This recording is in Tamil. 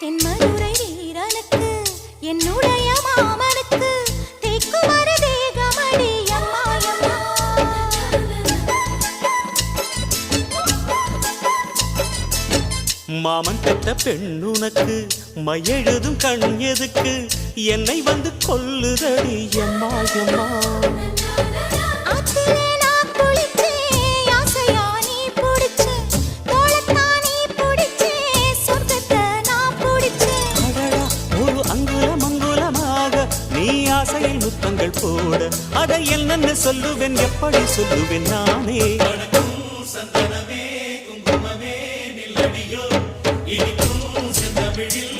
தென்மதுரை வீரனுக்கு என்னுடைய மாமனுக்கு தேக்குமர தேகமடி அம்மா அம்மா. மாமன் பெற்ற பெண்ணுனக்கு மையெழுதும் கண் எதுக்கு? என்னை வந்து கொல்லுதடி எம்மா எம்மா ஆசையில் முத்தங்கள் போட அதை என்னென்ன சொல்லுவேன் எப்படி சொல்லுவேன் நானே. சந்தனமே குங்குமமே நில்லடியோ இனிக்கும் செந்தமிழில்